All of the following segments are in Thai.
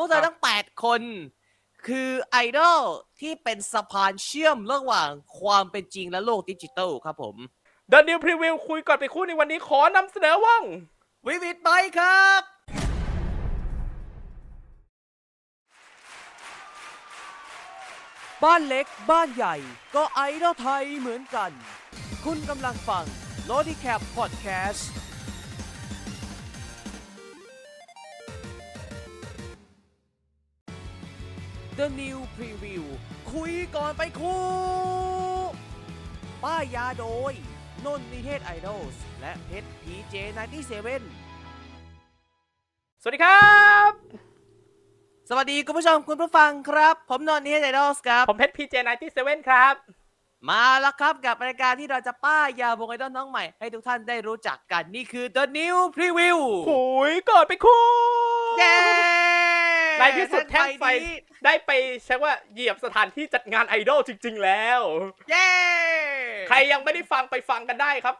วกเธครัอบทั้ง8คน คือไอดอลที่เป็นสะพานเชื่อมระหว่างความเป็นจริงและโลกดิจิตอลครับผม The New Preview คุยก่อนไปคู่ในวันนี้ขอนำเสนอว่องวิวิตไปครับบ้านเล็กบ้านใหญ่ก็ไอดอลไทยเหมือนกัน คุณกำลังฟังโ o ดี้แคปพอดแคสต์ The New Preview คุยก่อนไปคู่ ป้ายยาโดย นนนิเทศไอดอลและเพชรพีเจ97สวัสดีครับ สวัสดีคุณผู้ชมคุณผู้ฟังครับ ผมนนท์นิเทศไอดอลครับ ผมเพชร PJ97 ครับ มาแล้วครับกับรายการที่เราจะป้ายยาวงไอดอลน้องใหม่ ให้ทุกท่านได้รู้จักกันนี่คือ The New Preview คุยก่อนไปคู่เย้ ในที่สุดแท่งไฟนี้ได้ไปใช้ว่าเหยียบสถานที่จัดงานไอดอลจริง ๆ แล้ว เย้ใครยังไม่ได้ฟังไปฟังกันได้ครับ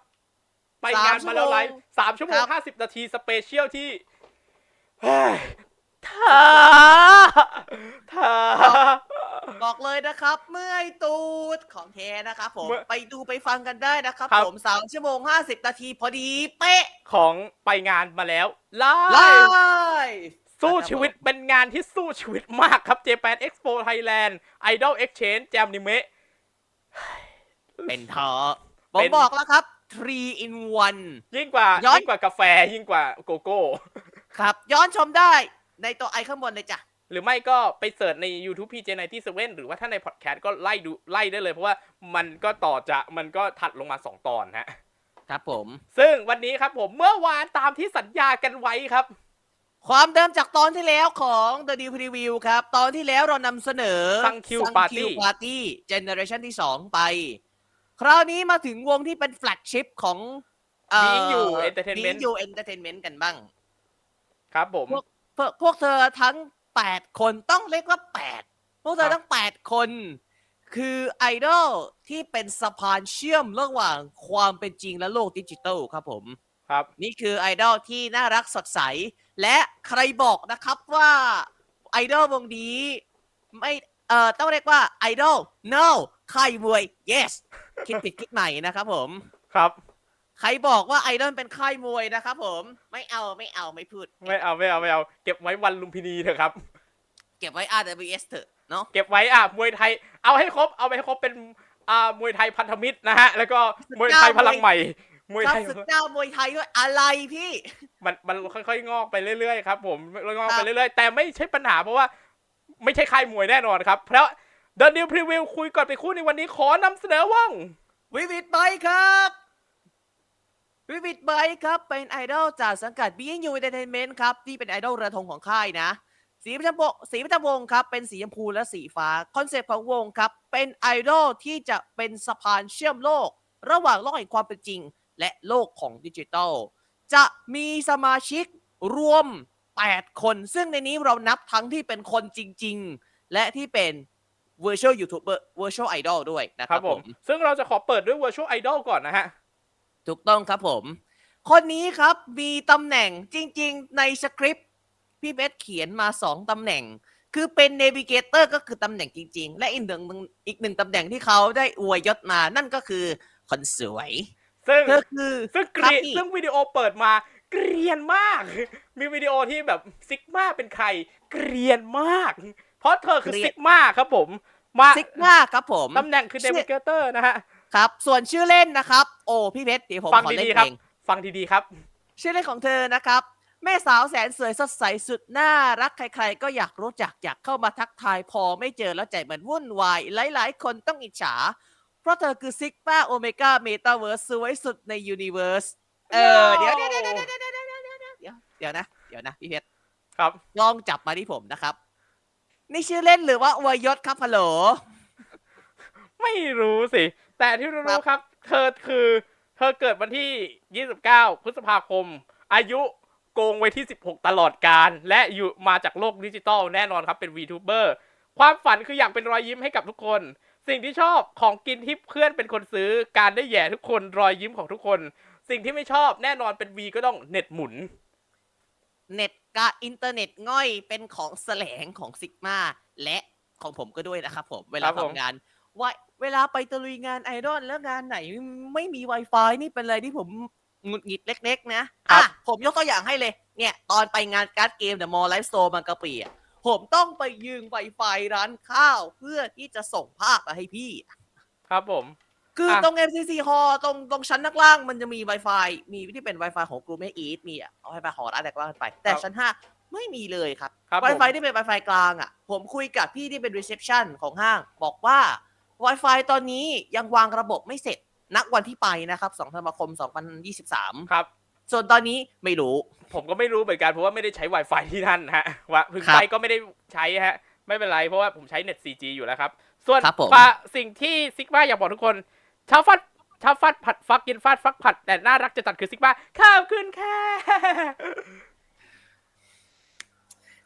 ไปงานมาแล้วไลฟ์สามชั่วโมงห้าสิบนาทีสเปเชียลที่เฮ้ยท้าท้าบอกเลยนะครับ เมื่อยตูดของเทนะครับผมเมื่อไปดูไปฟังกันได้นะครับครับผมสามชั่วโมง50นาทีพอดีเป๊ะ ของไปงานมาแล้วไลไลฟ์ฟ์ สู้ชีวิตเป็นงานที่สู้ชีวิตมากครับ Japan Expo Thailand Idol Exchange Jam Anime เป็นเธอผเป็มนบอกแล้วครับ3 in 1ยิ่งกว่าย้อนยิ่งกว่ากาแฟยิ่งกว่าโกโก้ ครับ ย้อนชมได้ในตัวไอข้างบนเลยจ้ะ หรือไม่ก็ไปเสิร์ชใน YouTube PJ97 หรือว่าถ้าในพอดแคสต์ก็ไล่ดูไล่ได้เลย เพราะว่ามันก็ต่อจะมันก็ถัดลงมา 2 ตอนฮะ ครับผม ซึ่งวันนี้ครับผมเมื่อวานตามที่สัญญากันไว้ครับ ความเดิมจากตอนที่แล้วของ The New Preview ครับ ตอนที่แล้วเรานำเสนอ Sun Q Party Party Generation ที่ 2 ไป คราวนี้มาถึงวงที่เป็นแฟลกชิพของเอ่อ Being You Entertainment Being You Entertainment กันบ้าง ครับผมพวกพวกพวกเธอทั้ง 8 คนต้องเรียกว่า 8 พวกเธครัอบทั้ง 8 คน คือไอดอลที่เป็นสะพานเชื่อมระหว่างความเป็นจริงและโลกดิจิตอลครับผม ครับ นี่คือไอดอลที่น่ารักสดใส และใครบอกนะครับว่าไอดอลวงนี้ไม่เอ่อต้องเรียกว่าไอดอล no ค่ายมวย yes คิดผิดคิดใหม่นะครับผมครับใครบอกว่าไอดอลเป็นค่ายมวยนะครับผมไม่เอาไม่เอาไม่พูด ไม่เอาไม่เอาไม่เอาเก็บไว้วันลุมพินีเถอะครับ เก็บไว้ RWS เถอะเนาะเก็บไว้อะมวยไทย เอาให้ครบเอาไปให้ครบเป็นอ่ามวยไทยพันธมิตรนะฮะแล้วก็มวยไทยพลังใหม่ มวยครับไทยศึกเจ้ามวยไทยด้วยอะไรพี่ มันมันค่อยๆงอกไปเรื่อยๆครับผมงอกครัไปบเรื่อยๆ แต่ไม่ใช่ปัญหาเพราะว่าไม่ใช่ค่ายมวยแน่นอนครับ เพราะ The New Preview คุยก่อนไปคู่ในวันนี้ขอนำเสนอว่องวิวิตไบครับ วิวิตไบครับ เป็นไอดอลจากสังกัด Being You Entertainment ครับ ที่เป็นไอดอลเรือธงของค่ายนะ สีประจำวงสีประจำวงครับ เป็นสีชมพูและสีฟ้า คอนเซปต์ของวงครับ เป็นไอดอลที่จะเป็นสะพานเชื่อมโลก ระหว่างโลกแห่งความเป็นจริง และโลกของดิจิทัล จะมีสมาชิกรวม 8 คน ซึ่งในนี้เรานับทั้งที่เป็นคนจริง ๆ และที่เป็น virtual YouTuber virtual idol ด้วยนะคครัรับบผผมมซึ่งเราจะขอเปิดด้วย Virtual Idol ก่อนนะฮะ ถูกต้องครับผม คนนี้ครับมีตำแหน่งจริง ๆ ในสคริปต์พี่เบสเขียนมาสองตำแหน่ง คือเป็นเนวิเกเตอร์ก็คือตำแหน่งจริง ๆ และอีกหนึ่งอีกหนึ่งตำแหน่งที่เขาได้อวยยศมา นั่นก็คือคนสวย ซึ่งเธอคือซึ่งเกครับรียนพี่ซึ่งวิดีโอเปิดมาเกรียนมาก มีวิดีโอที่แบบซิกมาเป็นใครเกรียนมาก เพราะเธอคือซิกมาครับผมมาซิกมาครับผมตำแหน่งคือชื่เดอวิเกเตอร์นะฮะครับ ส่วนชื่อเล่นนะครับ โอ้พี่เพชรเดี๋ยวผมฟังขอเล่นดีๆครับเองฟังดีๆครับ ชื่อเล่นของเธอนะครับ แม่สาวแสนสวยสดใสสุดน่ารักใครๆ ก็อยากรู้จักอยากเข้ามาทักทายพอไม่เจอแล้วใจเหมือนวุ่นวาย หลายๆ คนต้องอิจฉา เพราะเธอคือซิกมาโอเมก้าเมตาเวิร์สสวยสุดในยูนิเวิร์สเออ No เดี๋ยวเดี๋ยวเดี๋ยวเดี๋ยวเดี๋ยวเดี๋ยวเดี๋ยวเดี๋ยวเดี๋ยวเดี๋ยวนะ เดี๋ยวนะพี่เพชรครับลองจับมาที่ผมนะครับ นี่ชื่อเล่นหรือว่าอวยยศครับฮัลโหล ไม่รู้สิ แต่ที่ครัรู้บๆครับ เธอคือ เธอเกิดวันที่ 29 พฤษภาคม อายุโกงไว้ที่ 16 ตลอดการ และอยู่มาจากโลกดิจิตอลแน่นอนครับเป็น VTuber ความฝันคืออยากเป็นรอยยิ้มให้กับทุกคน สิ่งที่ชอบของกินที่เพื่อนเป็นคนซื้อการได้แหย่ทุกคนรอยยิ้มของทุกคน สิ่งที่ไม่ชอบแน่นอนเป็น V ก็ต้องเน็ตหมุน เน็ตกับอินเทอร์เน็ตง่อยเป็นของแสลงของซิกมาและของผมก็ด้วยนะครับผมเวลาครับผมทำงานว่าเวลาไปตะลุยงานไอดอลแล้วงานไหนไม่มี Wi-Fi นี่เป็นอะไรที่ผมหงุดหงิดเล็ก ๆ นะอะผมยกตัวอย่างให้เลย เนี่ย ตอนไปงานการ์ดเกมเดอะมอลล์ไลฟ์สโตร์บางกะปิอะ ผมต้องไปยืม Wi-Fi ร้านข้าวเพื่อที่จะส่งภาพมาให้พี่ ครับผม คืออะตรง MCC Hall ตรงตรงชั้นนักล่างมันจะมี Wi-Fi มีที่เป็น Wi-Fi ของ g r o u p e Eat มีอะเอา Wi-Fi ของร้านอะไรก็ว่ากันไป แต่ครับชั้น5ไม่มีเลยครับ ครับผม Wi-Fi ที่เป็น Wi-Fi กลางอะ ผมคุยกับพี่ที่เป็น reception ของห้าง บอกว่า Wi-Fi ตอนนี้ยังวางระบบไม่เสร็จ นักวันที่ไปนะครับ 2 ธันวาคม 2023 ครับ ส่วนตอนนี้ไม่รู้ ผมก็ไม่รู้เหมือนกันเพราะว่าไม่ได้ใช้ Wi-Fi ที่นั่นฮะว่าถึงครับไปก็ไม่ได้ใช้ฮะ ไม่เป็นไรเพราะว่าผมใช้เน็ต 4G อยู่แล้วครับ ส่วนครับผมฝาสิ่งที่ซิกมาอยากบอกทุกคนชาวฟัดชาวฟัดผัดฟักกินฟาดฟักผัดแต่น่ารักจะตัดคือซิกมาขอบคุณค่ะ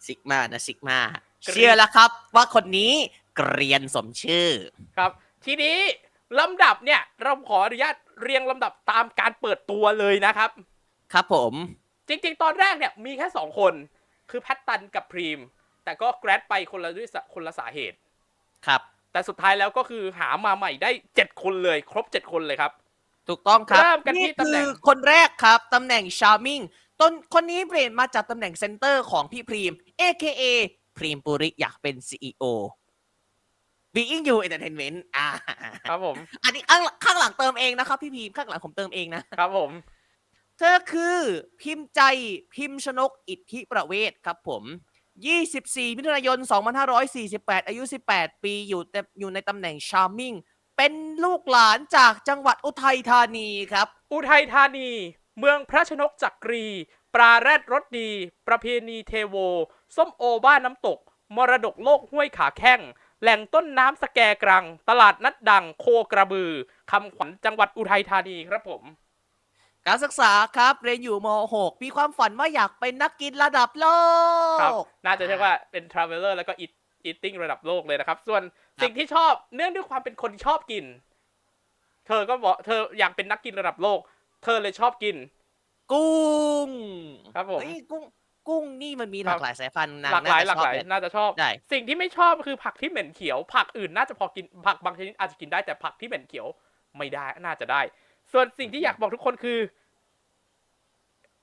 ซิกมานะซิกมาเกรียนเชื่อแล้วครับ ว่าคนนี้เกรียนสมชื่อ ครับ ทีนี้ลำดับเนี่ย เราขออนุญาตเรียงลำดับตามการเปิดตัวเลยนะครับ ครับผม จริงๆ ตอนแรกเนี่ยมีแค่สองคน คือแพตตันกับพรีม แต่ก็แกรดไปคนละด้วยสาคนละสาเหตุ ครับ แต่สุดท้ายแล้วก็คือหามาใหม่ได้ 7 คนเลยครบ 7 คนเลยครับ ถูกต้องครับเริ่มกันที่ตำแหน่งคือคนแรกครับตำแหน่งชาร์มิงต้นคนนี้เปลี่ยนมาจากตำแหน่งเซนเตอร์ของพี่พรีม AKA พรีมปุริอยากเป็น CEO Being You Entertainment อ่าครับผม อันนี้ข้างข้างหลังเติมเองนะครับพี่พีมข้างหลังผมเติมเองนะครับผม เธอคือพิมพ์ใจพิมพ์ชนกอิทธิประเวศครับผม 24 มิถุนายน 2548 อายุ 18 ปีอยู่แต่อยู่ในตำแหน่งชาร์มิงเป็นลูกหลานจากจังหวัดอุทัยธานีครับ อุทัยธานี เมืองพระชนกจักรี ปลาแรดรสดี ประเพณีเทโว ส้มโอบ้านน้ำตก มรดกโลกห้วยขาแข้ง แหล่งต้นน้ำสแกกรัง ตลาดนัดดังโคกระบือคำขวัญจังหวัดอุทัยธานีครับผม การศึกษาครับเรียนอยู่ม .6 มีความฝันว่าอยากเป็นนักกินระดับโลครับก น่าจะเรียกว่าเป็น traveler แล้วก็ eat eating ระดับโลกเลยนะครับ ส่วนครับสิ่งที่ชอบเนื่องด้วยความเป็นคนที่ชอบกิน เธอก็บอกเธออยากเป็นนักกินระดับโลก เธอเลยชอบกิน กุ้งครับผม เฮ้ยกุ้งกุ้งนี่มันมีหลากหลายสายพันธุ์นางหลากหลายน่หลากหลายจะชอบ น่าจะชอบ ได้ สิ่งที่ไม่ชอบคือผักที่เหม็นเขียว ผักอื่นน่าจะพอกินผักบางชนิดอาจจะกินได้แต่ผักที่เหม็นเขียวไม่ได้น่าจะได้ ส่วนสิ่งที่อยากบอกทุกคนคือ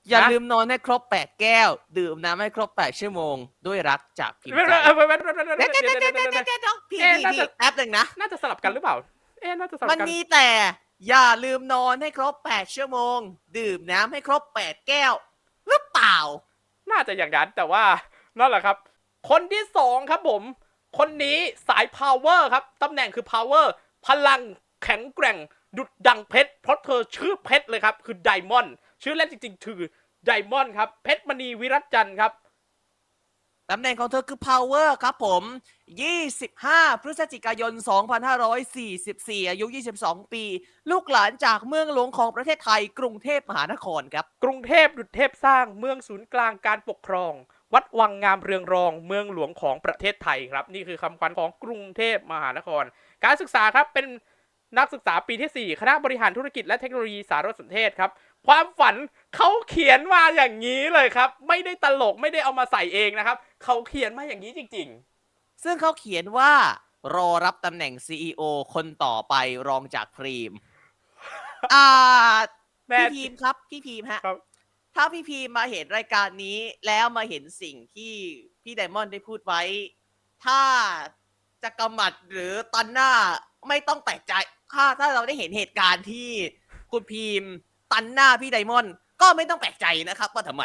อย่านะลืมนอนให้ครบ8แก้ว ดื่มน้ำให้ครบ8ชั่วโมง ด้วยรักจากพิมพ์เดี๋ยวใจเดี๋ยวเดี๋ยวเดี๋ยวเดี๋ยวเดี๋ยวเดี๋เดี๋ยยววเดี๋เดี๋ยยววเดี๋ยวเดี๋ยวเดี๋ยวเดี๋ยวพี่เอ๊ะพี่น่าจะพี่แป๊บหนึ่งนะ น่าจะสลับกันหรือเปล่า เอ๊ะน่าจะสลับมันกันมีแต่ อย่าลืมนอนให้ครบ8ชั่วโมง ดื่มน้ำให้ครบ8แก้ว หรือเปล่า น่าจะอย่างนั้นแต่ว่านั่นแหละครับ คนที่สองครับผม คนนี้สาย power ครับตำแหน่งคือ power พลังแข็งแกร่ง ดุดดังเพชรเพราะเธอชื่อเพชรเลยครับ คือไดมอนด์ชื่อเล่นจริงๆ คือไดมอนด์ครับ เพชรมณีวิรัตจันทร์ครับตำแหน่งของเธอคือ power ครับผม 25 พฤศจิกายน 2544 อายุ 22 ปี ลูกหลานจากเมืองหลวงของประเทศไทย กรุงเทพมหานครครับ กรุงเทพดุจเทพสร้างเมืองศูนย์กลางการปกครอง วัดวังงามเรืองรองเมืองหลวงของประเทศไทยครับ นี่คือคำขวัญของกรุงเทพมหานคร การศึกษาครับเป็น นักศึกษาปีที่ 4 คณะบริหารธุรกิจและเทคโนโลยีสารสนเทศครับ ความฝันเขาเขียนมาอย่างนี้เลยครับ ไม่ได้ตลกไม่ได้เอามาใส่เองนะครับ เขาเขียนมาอย่างนี้จริงซึ่งเขาเขียนว่ารอรับตำแหน่ง CEO คนต่อไปรองจากพรีม อ่าๆแม่ พี่พีมครับ พี่พีมฮะ ครับ ถ้าพี่พีมมาเห็นรายการนี้แล้วมาเห็นสิ่งที่พี่ไดมอนด์ได้พูดไว้ ถ้าจะกำหมัดหรือตันหน้า ไม่ต้องแปลกใจถ้าถ้าเราได้เห็นเหตุการณ์ที่คุณพีมตันหน้าพี่ไดมอนด์ก็ไม่ต้องแปลกใจนะครับว่าทำไม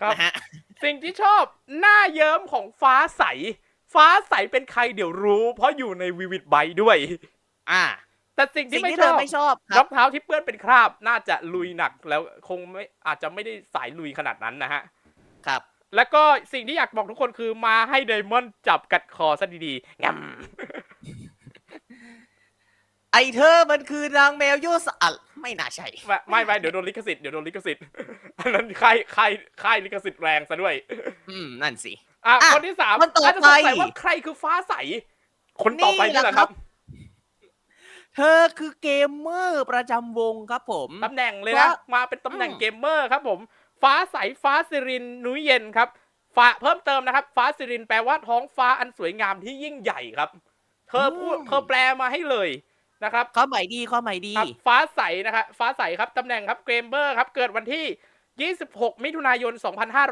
ครับ นะฮะ สิ่งที่ชอบหน้าเยิ้มของฟ้าใส ฟ้าใสเป็นใครเดี๋ยวรู้ เพราะอยู่ในวิวิดไบด้วย อ่า แต่สิ่งสิ่ที่งไม่ที่ชเธออบไม่ชอบครรัอบ งเท้าที่เปื้อนเป็นคราบน่าจะลุยหนักแล้วคงไม่อาจจะไม่ได้สายลุยขนาดนั้นนะฮะ ครับ แล้วก็สิ่งที่อยากบอกทุกคนคือมาให้ไดมอนด์จับกัดคอซะดีๆงำ ไอเธอมันคือนางแมวยั่วสอัดไม่น่าใช่ ไม่ไม่ไม่เดี๋ยวโดนลิขสิทธิ์เดี๋ยวโดนลิขสิทธิ์อันนั้นค่ายค่ายค่ายลิขสิทธิ์แรงซะด้วยอืม นั่นสิ อะอะคนที่สามคนต่ออาจจะสงสัยไปว่าใครคือฟ้าใส คนต่อไปนี่นี่แหแหละละคครัรับบเธอคือเกมเมอร์ประจำวงครับผม ตำแหน่งเลยนะว่ามาเป็นตำแหน่งอืม เกมเมอร์ครับผม ฟ้าใสฟ้าสิรินนุ้ยเย็นครับฟ้าเพิ่มเติมนะครับ ฟ้าสิรินแปลว่าท้องฟ้าอันสวยงามที่ยิ่งใหญ่ครับ เธอพูดอืมเธอแปลมาให้เลย นะครับข้อหมายดีข้อหมายดีครับฟ้าใสนะครับฟ้าใสครับตำแหน่งครับเกรมเบอร์ครับเกิดวันที่ 26 มิถุนายน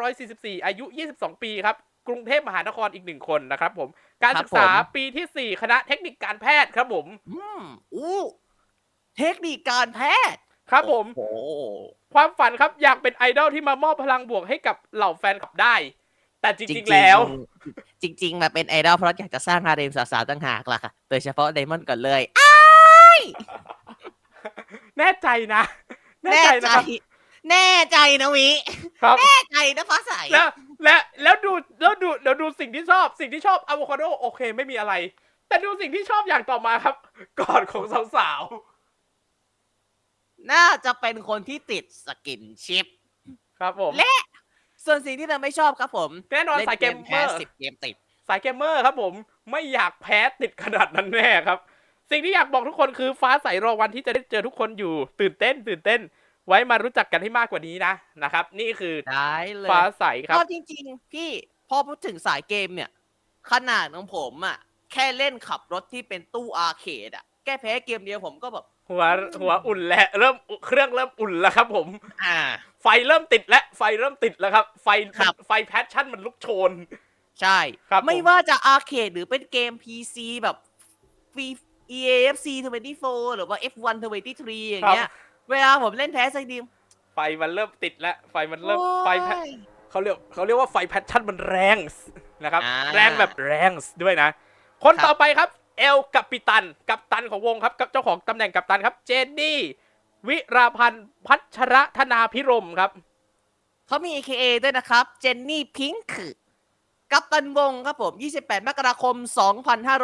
2544 อายุ 22 ปีครับกรุงเทพมหานครอีกหนึ่งคนนะครับผมการครับศึกษาผมปีที่ 4 คณะเทคนิคการแพทย์ครับผมอืมอู้เทคนิคการแพทย์ครับผมโอ้โหความฝันครับอยากเป็นไอดอลที่มามอบพลังบวกให้กับเหล่าแฟนคลับได้ แต่จจริริงงๆๆแล้ว จริง ๆ มาเป็นไอดอลเพราะอยากจะสร้างฮาเร็มสาวๆต่างหากล่ะค่ะ โดยเฉพาะไดมอนด์ก่อนเลย แน่ใจนะ แน่แน่ใจใจนะครับแน่ใจนะวิ ครับ แน่ใจนะฟ้าใส แล้ว และแล้วดูแล้วดูเดี๋ยวดูสิ่งที่ชอบ สิ่งที่ชอบอะโวคาโดโอเคไม่มีอะไร แต่ดูสิ่งที่ชอบอย่างต่อมาครับกอดของสาวน่าจะเป็นคนที่ติดสกินชิปๆครับผม และส่วนสิ่งที่เราไม่ชอบครับผมแน่นอนล่สายเกมเมแพ้อร์สิบเกมติด สายเกมเมอร์ครับผม ไม่อยากแพ้ติดขนาดนั้นแน่ครับ สิ่งที่อยากบอกทุกคนคือฟ้าใสรอวันที่จะได้เจอทุกคนอยู่ ตื่นเต้น ตื่นเต้น ไว้มารู้จักกันให้มากกว่านี้นะนะครับ นี่คือได้เลยฟ้าใสครับก็จริงๆ พี่พอพูดถึงสายเกมเนี่ย ขนาดของผมอะแค่เล่นขับรถที่เป็นตู้อาร์เคดอะแก้แพ้เกมเดียวผมก็แบบหัวหัวอุ่นแล้วเริ่มเครื่องเริ่มอุ่นแล้วครับ ผม อ่า ไฟเริ่มติดแล้วไฟเริ่มติดแล้วครับ ไฟครับไฟแพชชั่นมันลุกโชน ใช่ ครับ ไม่ผมว่าจะอาร์เคดหรือเป็นเกม PC แบบฟี EAFC 24 หรือว่า F1 23 อย่างเงี้ย เวลาผมเล่นแพ้สักดีมไฟมันเริ่มติดแล้ว ไฟมันเริ่มโอ้ยไฟแพชเขาเรียกเขาเรียกว่าไฟแพชชั่นมันแรงนะครับอ่าแรงแบบแรงด้วยนะ คนครับต่อไปครับ เอลกัปปิตัน กัปตันของวงครับ กับเจ้าของตำแหน่งกัปตันครับ เจนนี่ วิราพันธ์พัชรธนาพิรมครับ เขามี AKA ด้วยนะครับ เจนนี่พิงค์กัปตันวงครับผม 28 มกราคม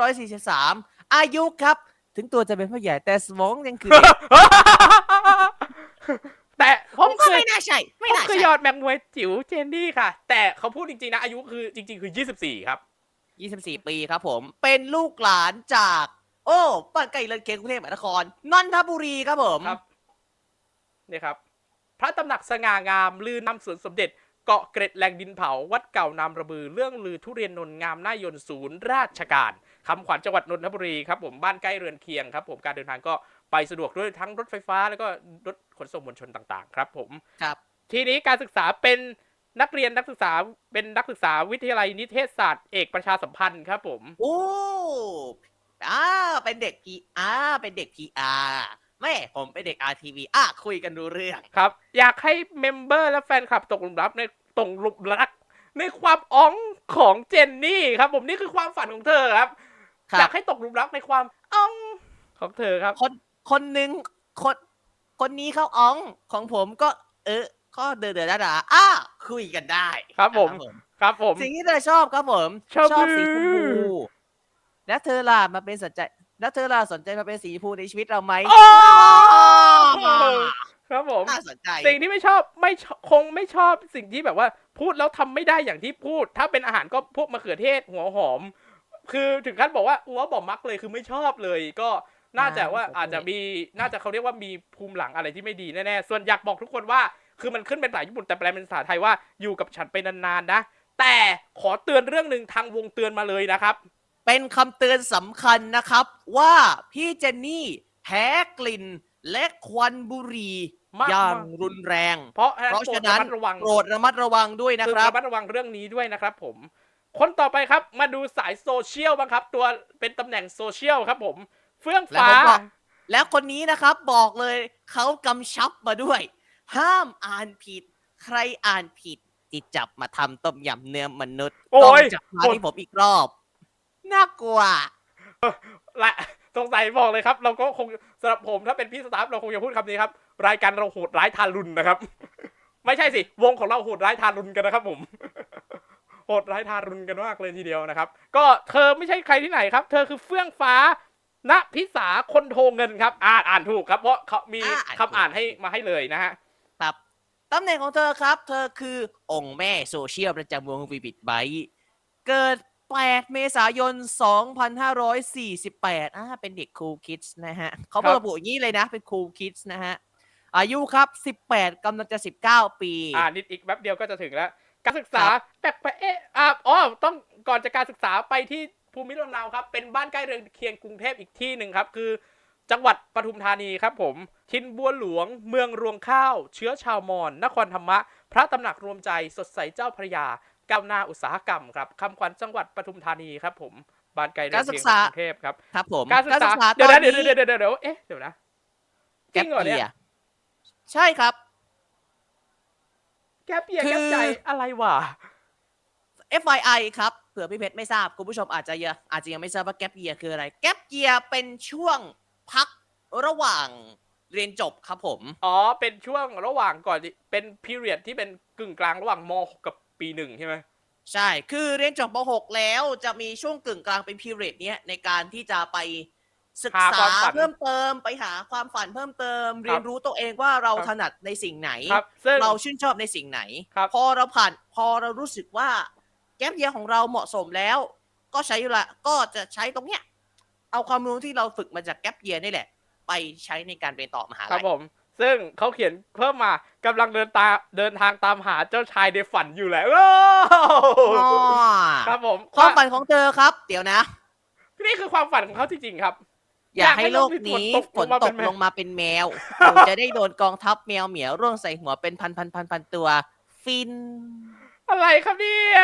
2543 อายุครับ ถึงตัวจะเป็นผู้ใหญ่แต่สมองยังคือเด็กแต่ผผมมก็เคยไม่น่าใช่ไม่ผมน่าเคยใช่หยอดแมงมวยจิ๋วเจนนี่ค่ะ แต่เขาพูดจริงๆนะอายุคือจริง ๆ คือ 24 ครับ 24 ปีครับผม เป็นลูกหลานจาก โอ้ป้านไก่เลินเกงกรุงเทพมหานครนนทบุรีครับผมครับ นี่ครับ พระตำหนักสง่างามลือนำสวนสมเด็จ เกาะเกร็ดแหล่งดินเผา วัดเก่านามระบือ เรื่องลือทุเรียนนนท์งามน่ายนศูนย์ราชการ คำขวัญจังหวัดนนทบุรีครับผมบ้านใกล้เรือนเคียงครับผมการเดินทางก็ไปสะดวกด้วยทั้งรถไฟฟ้า แล้วก็รถขนส่งมวลชนต่างๆ ครับผมครับ ทีนี้การศึกษาเป็นนักเรียนนักศึกษาเป็นนักศึกษาวิทยาลัยนิเทศศาสตร์เอกประชาสัมพันธ์ครับผม โอ้อ่าเป็นเด็กพีอ่าเป็นเด็กพีอาแม่ผมเป็นเด็ก RTV อะคุยกันดูเรื่องครับ อยากให้เมมเบอร์และแฟนคลับตกหลุมรักในตกหลุมรัก ในความอ้องของเจนนี่ครับ ผมนี่คือความฝันของเธอครับครั อยาบกให้ตกหลุมรักในความอ้องของเธอครับ คนคนหนึ่งคนคนนี้เขาอ้องของผมก็เออก็เดือดเดือดด่าๆอะคุยกันได้ ครับผม ครับผม สิ่งที่เธอชอบครับผม ชอบสีชมพูแล้วเธอล่ะมาเป็นสนใจ แล้วเธอล่ะสนใจมาเป็นสีชมพูในชีวิตเราไหมโอ้ครับผมน่าสนใจสิ่งที่ไม่ชอบไม่ชอบคงไม่ชอบสิ่งที่แบบว่า พูดแล้วทำไม่ได้อย่างที่พูด ถ้าเป็นอาหารก็พวกมะเขือเทศหัวหอม คือถึงขั้นบอกว่าอัวบอกมักเลยคือไม่ชอบเลย ก็น่าจะว่าอาจจะมีน่าจะเขาเรียกว่ามีภูมิหลังอะไรที่ไม่ดีแน่ๆส่วนอยากบอกทุกคนว่า คือมันขึ้นเป็นภาษาญี่ปุ่นแต่แปลเป็นภาษาไทยว่าอยู่กับฉันไปนานๆนะ แต่ขอเตือนเรื่องหนึ่งทางวงเตือนมาเลยนะครับ เป็นคำเตือนสำคัญนะครับ ว่าพี่เจนนี่แพ้กลิ่นและควันบุหรี่มากอย่างรุนแรงเพราะเพราะฉะนั้นโปรดระมัดระวังโปรดระมัดระวังด้วยนะคือครับระมัดระวังเรื่องนี้ด้วยนะครับผม คนต่อไปครับมาดูสายโซเชียลบ้างครับ ตัวเป็นตำแหน่งโซเชียลครับผม เฟื่องแล้วฟ้าผมบอกแล้วคนนี้นะครับบอกเลยเขากำชับมาด้วย ห้ามอ่านผิด ใครอ่านผิดจิจับมาทำต้มยำเนื้อมนุษย์โอ้ต้องยจับมาที่ผมอีกรอบน่ากลัวและสงสัยบอกเลยครับ เราก็คงสำหรับผมถ้าเป็นพี่สตาฟเราคงจะพูดคำนี้ครับ รายการเราโหดร้ายทารุณนะครับ ไม่ใช่สิ วงของเราโหดร้ายทารุณกันนะครับผม โหดร้ายทารุณกันมากเลยทีเดียวนะครับ ก็เธอไม่ใช่ใครที่ไหนครับ เธอคือเฟื่องฟ้าณพิสาคนโทเงินครับ อ่านอ่านถูกครับ เพราะเขามีอ่าอ่านคำอ่านให้มาให้เลยนะฮะ ครับตำแหน่งของเธอครับ เธอคือองค์แม่โซเชียลประจำวงวีบิตไบเกิด 8 เมษายน 2548อ่าเป็นเด็กคูลคิดส์นะฮะเขาครับ ระบุอย่างนี้เลยนะ เป็นคูลคิดส์นะฮะ อายุครับ 18กำลังจะ 19 ปี อ่านิดอีกแป๊บเดียวก็จะถึงแล้ว การศึกษาครับแปลกไปเอ๊ะอ่าอ๋อต้องก่อนจากการศึกษาไปที่ภูมิลำเนาครับ เป็นบ้านใกล้เรือนเคียงกรุงเทพอีกที่หนึ่งครับ คือจังหวัดปทุมธานีครับผม ทินบัวหลวง เมืองรวงข้าว เชื้อชาวมอญนครธรรมะ พระตำหนักรวมใจสดใสเจ้าพระยาก้าวหน้าอุตสาหกรรมครับคำขวัญจังหวัดปทุมธานีครับผมบ้านไกลเรือนเคียงกรุงเทพครับครับผมการศึกษาตเดี๋ยวอนะนเดี๋ยวนี้เดี๋ยวเดี๋ยวเดี๋ยวเอ๊ะเดี๋ยวนะจแก๊ริปงเหรอเนี่ยเยียใช่ครับ แก๊ปเยียคือแก๊ปใจอะไรวะ FYI ครับเผื่อพี่เพชรไม่ทราบคุณผู้ชมอาจจะยังอาจจะยังไม่ทราบว่าแก p เยียคืออะไร แก p เยียเป็นช่วงพักระหว่างเรียนจบครับผม อ๋อ เป็นช่วงระหว่างก่อนที่เป็นพีเรียดที่เป็นกึ่งกลางระหว่างม .6 กับปีหนึ่งใช่ไหมใช่ คือเรียนจบป .6 แล้วจะมีช่วงกึ่งกลางเป็นพีเรียดเนี้ยในการที่จะไป ศึกษาเพิ่มเติมไปหาความฝันเพิ่มเติม เรียนรู้ตัวเองว่าเราถนัดในสิ่งไหนครับซึ่งเราชื่นชอบในสิ่งไหนครับพอเราผ่านพอเรารู้สึกว่าแก๊ปเยียของเราเหมาะสมแล้ว ก็ใช้ละก็จะใช้ตรงเนี้ย เอาความรู้ที่เราฝึกมาจากแก๊ปเยียนี่แหละ ไปใช้ในการเรียนต่อมหาครัลับยผม ซึ่งเขาเขียนเพิ่มมากำลังเดินตาเดินทางตามหาเจ้าชายในฝันอยู่แหละโอ้อ๋อครับผม ความฝันของเธอครับ เดี๋ยวนะนี่คือความฝันของเขาจริงๆครับ อย่าให้โลกนี้ฝฝนนตตกกลลงงมามาเป็นแมวหนูจะได้โดนกองทัพแมวเหมียวร่วงใส่หัวเป็นพันพันพันพันตัว ฟิน อะไรครับเนี่ย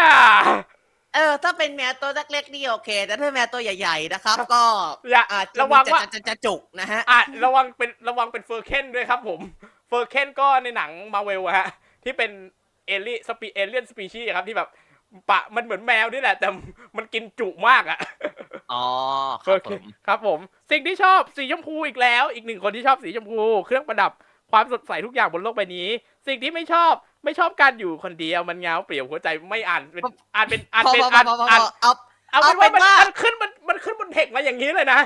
เออถ้าเป็นแมวตัวเล็กๆนี่โอเค แต่ถ้าแมวตัวใหญ่ ๆ นะครับ ก็อย่าอาจจะระวังมีว่าจะจะจะจุกนะฮะอะระวังเป็นระวังเป็นเฟอร์เคนด้วยครับผม เฟอร์เคนก็ในหนังมาเวลอะฮะ ที่เป็นเอเลี่สปีเอเลียนสปีชีครับที่แบบ ปะมันเหมือนแมวนี่แหละ แต่มันกินจุมากอะอ๋อคเฟรัอบร์ผเคนมครับผม สิ่งที่ชอบสีชมพูอีกแล้ว อีกหนึ่งคนที่ชอบสีชมพู เครื่องประดับความสดใสทุกอย่างบนโลกใบนี้ สิ่งที่ไม่ชอบไม่ชอบการอยู่คนเดียวมันเหงาเปลี่ยวหัวใจไม่อ่านเป็นอ่านเป็นอ่านพอเป็นพอพอ่าอนพอพออ่านเอาเอาเป็นเอาเป็ว่านมันว่ามันขึ้นมันมันขึ้นบนเทคมาอย่างนี้เลยนะ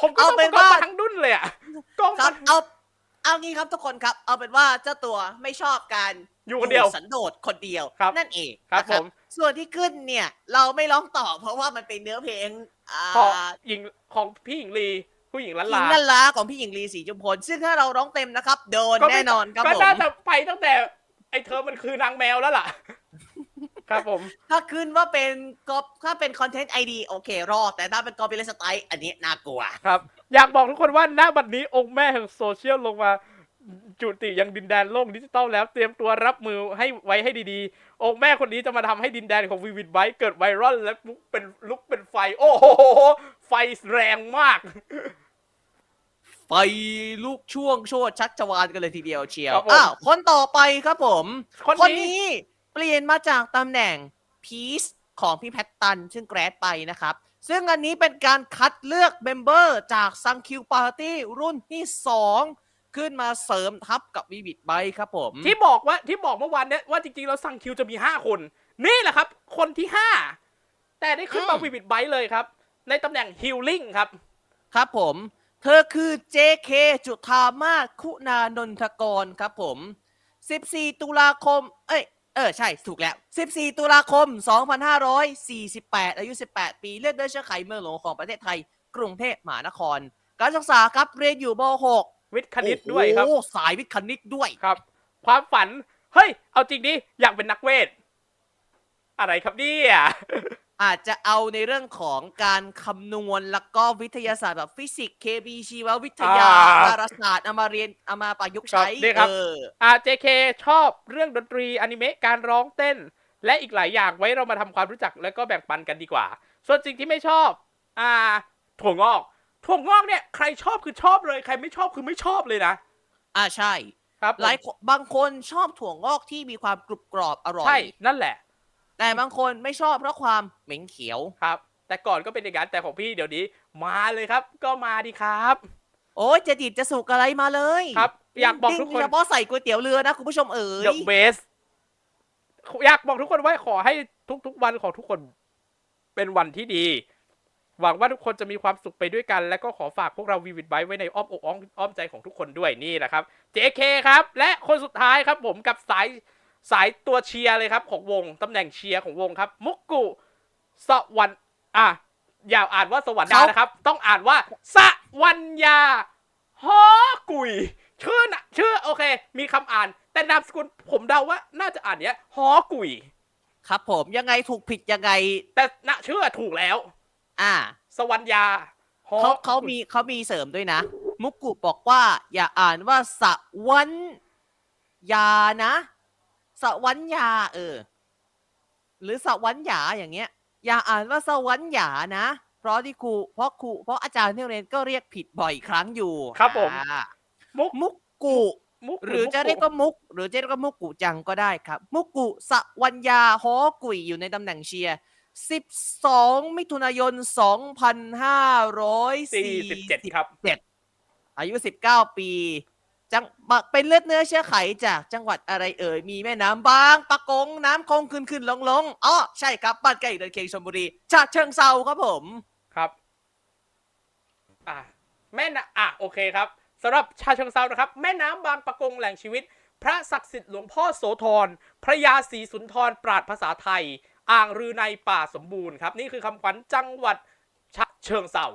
ผมก็เอาต้องเป็นกล้องว่ามาทั้งดุนเลยอะกล้องครับมันเอาเอางี้ครับทุกคนครับ เอาเป็นว่าเจ้าตัวไม่ชอบการ อยู่คนเดียว สันโดษคนเดียวครับนั่นเองครับนะผม ส่วนที่ขึ้นเนี่ย เราไม่ร้องต่อเพราะว่ามันเป็นเนื้อเพลงอ่าของหญิงของพี่หญิงลีผู้หญิงล้านหญิลางนั่นล้าของพี่หญิงลีศรีจุมพล ซึ่งถ้าเราร้องเต็มนะครับ โดนก็ไม่แน่นอนครับก็ผมน่าจะไปตั้งแต่ ไอ้เธอมันคือนางแมวแล้วล่ะ ครับผม ถ้าขึ้นว่าเป็นก็ถ้าเป็นคอนเทนต์ไอดีโอเค รอดแต่ถ้าเป็นกอปิเลสไตล์อันนี้น่ากลัว ครับ อยากบอกทุกคนว่าณบัดนี้องค์แม่แห่งโซเชียลลงมา จุติยังดินแดนโลกดิจิตอลแล้วเตรียมตัวรับมือให้ไว้ให้ดีๆ องค์แม่คนนี้จะมาทำให้ดินแดนของวีวิดไบเกิดไวรัลและลุกเป็นลุกเป็นไฟ โอ้โห ไฟแรงมาก ไฟลูกช่วงโชดชักจวานกันเลยทีเดียวเชียวครับผมอ้าวคนต่อไปครับผมคนนี้คนนี้เปลี่ยนมาจากตำแหน่งพีซของพี่แพตตัน ซึ่งแกรดไปนะครับ ซึ่งอันนี้เป็นการคัดเลือกเมมเบอร์จากซังคิวปาร์ตี้รุ่นที่ 2 ขึ้นมาเสริมทัพกับวีบิดไบครับผม ที่บอกว่าที่บอกเมื่อวานเนี้ยว่าจริงๆเราสั่งคิวจะมีห้าคน นี่แหละครับ คนที่ห้าแต่ได้ขึ้นมาอืมวิบิดไบเลยครับ ในตำแหน่งฮิลลิ่งครับ ครับผม เธอคือ JK จุธามาศคุณานนทกรครับผม 14 ตุลาคม เอ้ยเออ ใช่ ถูกแล้ว 14 ตุลาคม 2548 อายุ 18 ปี เลือดเนื้อเชื้อไขเมืองหลวงของประเทศไทย กรุงเทพมหานคร การศึกษาครับ เรียนอยู่ม .6 วิทย์คณิตด้วยครับโอ้โหสายวิทย์คณิตด้วยครับ ความฝัน เฮ้ย เอาจริงดิอยากเป็นนักเวท อะไรครับเนี่ยอาจจะเอาในเรื่องของการคำนวณแล้วก็วิทยาศาสตร์แบบฟิสิกส์เคมีชีววิทยาอ่าดาราศาสตร์เอามาเรียนเอามาประยุกต์ใช้ครับนี่ครับเอออ่า JK ชอบเรื่องดนตรีอนิเมะการร้องเต้น และอีกหลายอย่างไว้เรามาทำความรู้จักแล้วก็แบ่งปันกันดีกว่า ส่วนสิ่งที่ไม่ชอบ อ่า ถั่วงอก ถั่วงอกเนี่ยใครชอบคือชอบเลย ใครไม่ชอบคือไม่ชอบเลยนะ อ่าใช่ ครับผมหลายคนบางคนชอบถั่วงอกที่มีความกรุบกรอบอร่อใช่ยนั่นแหละ แต่บางคนไม่ชอบเพราะความเหม็นเขียว ครับ แต่ก่อนก็เป็นอย่างนั้นแต่ของพี่เดี๋ยวนี้ มาเลยครับ ก็มาดีครับ โอ้ยจะดิดจะสุกอะไรมาเลยครับ อยากบอกทุกคนเฉพาะใส่ก๋วยเตี๋ยวเรือนะคุณผู้ชมเอ๋ย The best อยากบอกทุกคนว่าขอให้ทุกๆวันของทุกคนเป็นวันที่ดี หวังว่าทุกคนจะมีความสุขไปด้วยกัน และก็ขอฝากพวกเราวีวิดไบไว้ในอ้อมอกอ้อมอ้อมใจของทุกคนด้วยนี่แหละครับ JK ครับ และคนสุดท้ายครับผมกับสายสายตัวเชียร์เลยครับ ของวงตำแหน่งเชียร์ของวงครับ มุกกุสวรรค์อะอย่าอ่านว่าสวรรค์ดานะครับ ต้องอ่านว่าสวรรยาฮอกุยชื่อนะชื่อโอเค มีคำอ่าน แต่นามสกุลผมเดาว่า น่าจะอ่านเนี้ยฮอกุย ครับผมยังไงถูกผิดยังไง แต่น่ะชื่อถูกแล้ว อ่า สวรรยาฮอเขาเขากุยมีเขามีเสริมด้วยนะ มุกกุบอกว่า อย่าอ่านว่าสวันยานะสวันยา เออ หรือสวันหยาอย่างเงี้ย อย่าอ่านว่าสวันหยานะ เพราะที่ครูเพราะครูเพราะอาจารย์ที่โรงเรียนก็เรียกผิดบ่อยครั้งอยู่ครับผม อ่ามุกมุกกุมุกหรือจะเรียกว่ามุก หรือจะเรียกว่ามุกกุจังก็ได้ครับ มุกกุสวัญญาฮอกุยอยู่ในตำแหน่งเชียร์ 12 มิถุนายนสี่สิบเจ็ด2547 ครับอายุ 19 ปี จังบะเป็นเลือดเนื้อเชื้อไขจากจังหวัดอะไรเอ่ย มีแม่น้ำบางปะกง น้ำคงขึ้นขึ้นลงลงอ๋อใช่ครับ บ้านใกล้เดินเคงชลบุรีฉะเชิงเซาครับผม ครับ อะ แม่นะอะ โอเคครับสำหรับชาเชิงเซานะครับ แม่น้ำบางปะกงแหล่งชีวิต พระศักดิ์สิทธิ์หลวงพ่อโสธร พระยาศรีสุนทรปราดภาษาไทย อ่างรือในป่าสมบูรณ์ครับ นี่คือคำขวัญจังหวัดชะเชิงเซา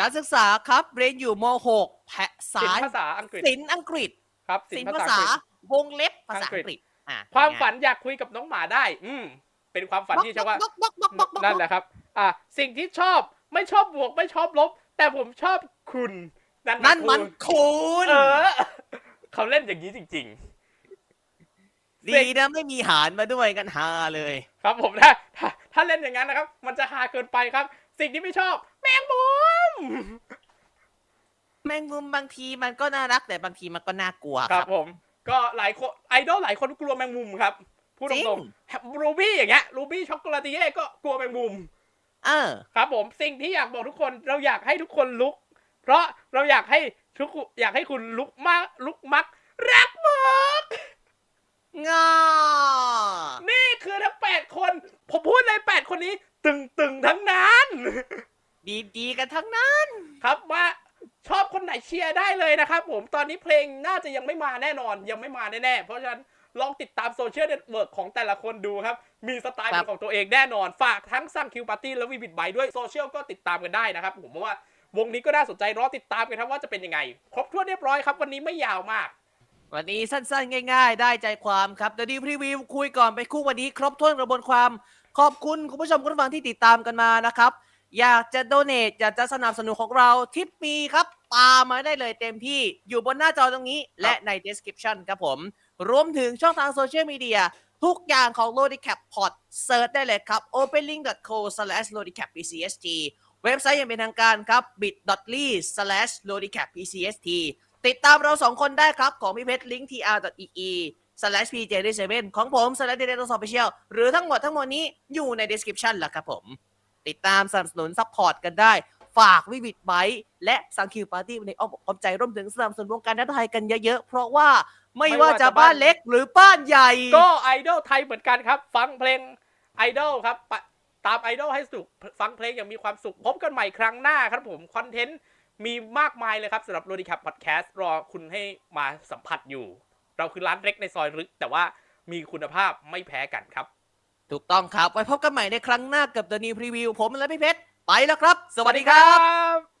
การศึกษาครับเรียนอยู่ม .6 แผะศิลสายป์ภาษาอังกฤษศิลป์อังกฤษครับศิศิลลป์ป์ภาภาษาษาอังกฤษ วงเล็บภาษาอัอังงกฤษกฤษอะความเป็ไงฝันอยากคุยกับน้องหมาได้ อืมเป็นความฝันที่เชื่อว่าบล็อกบล็อกบล็อกบล็อกบล็อก นั่นแหละครับ อะ สิ่งที่ชอบไม่ชอบบวกไม่ชอบลบ แต่ผมชอบคุณ นั่นนั่นมันคุณคุณเออ เขาเล่นอย่างนี้จริง ดีนะไม่มีหารมาด้วยกันฮาเลยๆ ครับผมถ้าถ้าถ้าเล่นอย่างนั้นนะครับ มันจะฮาเกินไปครับ สิ่งที่ไม่ชอบ แมงมุมแมงมุมบางทีมันก็น่ารักแต่บางทีมันก็น่ากลัวคครัรับ บผม ก็หลายคนไอดอลหลายคนกลัวแมงมุมครับพูดจริงตรงๆรูบี้อย่างเงี้ยรูบี้ช็อกโกแลตเย่ก็กลัวแมงมุม เออ ครับผมสิ่งที่อยากบอกทุกคนเราอยากให้ทุกคนลุก เพราะเราอยากให้ทุกคนอยากให้คุณลุกมากลุกมัก รักมากงอ นี่ คือทั้งแปดคน ผมพูดเลยแปดคนนี้ ตึงตึงๆทั้งนั้น ดีดีๆกันทั้งนั้น ครับว่าชอบคนไหนเชียร์ได้เลยนะครับผมตอนนี้เพลงน่าจะยังไม่มาแน่นอนยังไม่มาแน่ๆเพราะฉะนั้นลองติดตามโซเชียลเน็ตเวิร์กของแต่ละคนดูครับ มีสไตล์ครัเป็บนของตัวเองแน่นอน ฝากทั้งสั่งคิวปาร์ตี้และวีบิดไบด้วยโซเชียลก็ติดตามกันได้นะครับผมว่าวงนี้ก็น่าสนใจรอติดตามกันครับว่าจะเป็นยังไง ครบถ้วนเรียบร้อยครับ วันนี้ไม่ยาวมาก วันนี้สั้นๆ ง่าย ๆ ได้ใจความครับเดี๋ยวดีพรีวิวคุยก่อนไปคู่วันนี้ ครบถ้วนกระบวนความ ขอบคุณคุณผู้ชมคุณผู้ฟังที่ติดตามกันมานะครับ อยากจะโดเน a อยากจะสนับสนุนของเราทิปปีครับตามมาได้เลยเต็มที่อยู่บนหน้าจอตรงนี้ และใน description ครับผม รวมถึงช่องทางโซเชียลมีเดียทุกอย่างของ l o d i c a p Pod เซิร์ชได้เลยครับ openlink.co/lodicapPCST เว็บไซต์ยังเป็นทางการครับ bit.ly/lodicapPCST ติดตามเราสองคนได้ครับ ของพี่เพชร link tr.ee slash pj7 ของผม slash d a t a official หรือทั้งหมดทั้งหมดนี้อยู่ใน description แหละครับผม ติดตามสนับสนุนซัพพอร์ตกันได้ ฝากวิวิดไบและสังคิวปาร์ตี้ในอ้อมอกอ้อมใจร่วมถึงสนับสนุนวงการนักไทยกันเยอะๆ เพราะว่าไม่ว่าจะบ้านเล็กหรือบ้านใหญ่ ก็ไอดอลไทยเหมือนกันครับ ฟังเพลงไอดอลครับ ตามไอดอลให้สุขฟังเพลงอย่างมีความสุขพบกันใหม่ครั้งหน้าครับผมคอนเทนต์ มีมากมายเลยครับสำหรับโรดิคับพอดแคสต์รอคุณให้มาสัมผัสอยู่ เราคือร้านเล็กในซอยลึก แต่ว่ามีคุณภาพไม่แพ้กันครับ ถูกต้องครับ ไว้พบกันใหม่ในครั้งหน้ากับ The New Preview ผมและพี่เพชร ไปแล้วครับ สวัสดีครับบ